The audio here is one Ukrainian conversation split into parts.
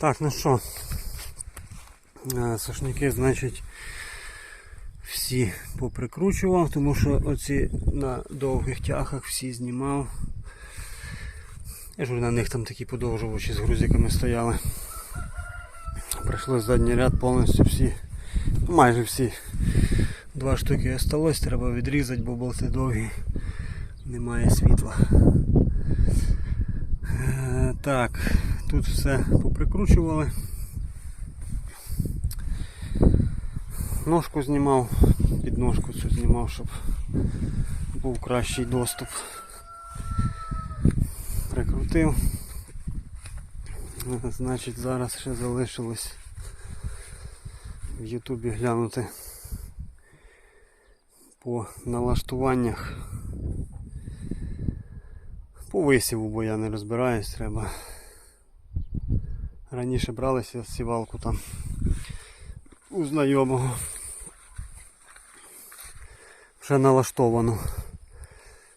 Так, ну що, е, сошники, значить, всі поприкручував, тому що оці на довгих тяхах всі знімав. Я ж на них там такі подовжувачі з грузиками стояли. Прийшлось задній ряд повністю всі, ну, майже всі. Два штуки осталось, треба відрізати, бо болти довгі, немає світла. Е, Так, тут все поприкручували. Ножку знімав, підножку цю знімав, щоб був кращий доступ. Прикрутив. Значить, зараз ще залишилось в Ютубі глянути по налаштуваннях. По висіву, бо я не розбираюсь, треба. Раніше бралися сівалку там у знайомого. Вже налаштовано.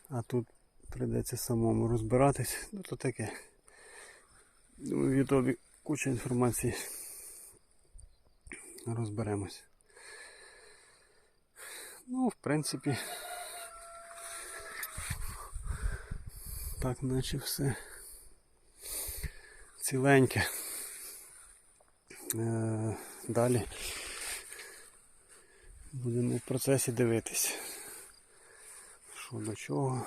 А тут прийдеться самому розбиратись. Ну то таке. Думаю, в Ютубі куча інформації. Розберемось. Ну, в принципі. Так, наче все ціленьке. Е, далі будемо в процесі дивитись, що до чого,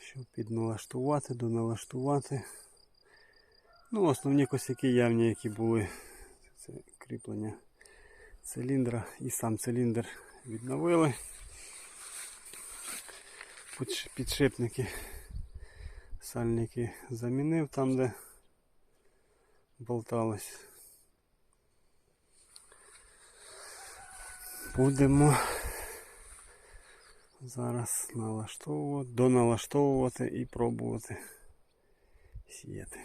що підналаштувати, доналаштувати. Ну, основні косяки явні, які були. Це кріплення циліндра і сам циліндр відновили. Підшипники, сальники замінив там, де болталось. Будемо зараз налаштовувати, доналаштовувати і пробувати сіяти.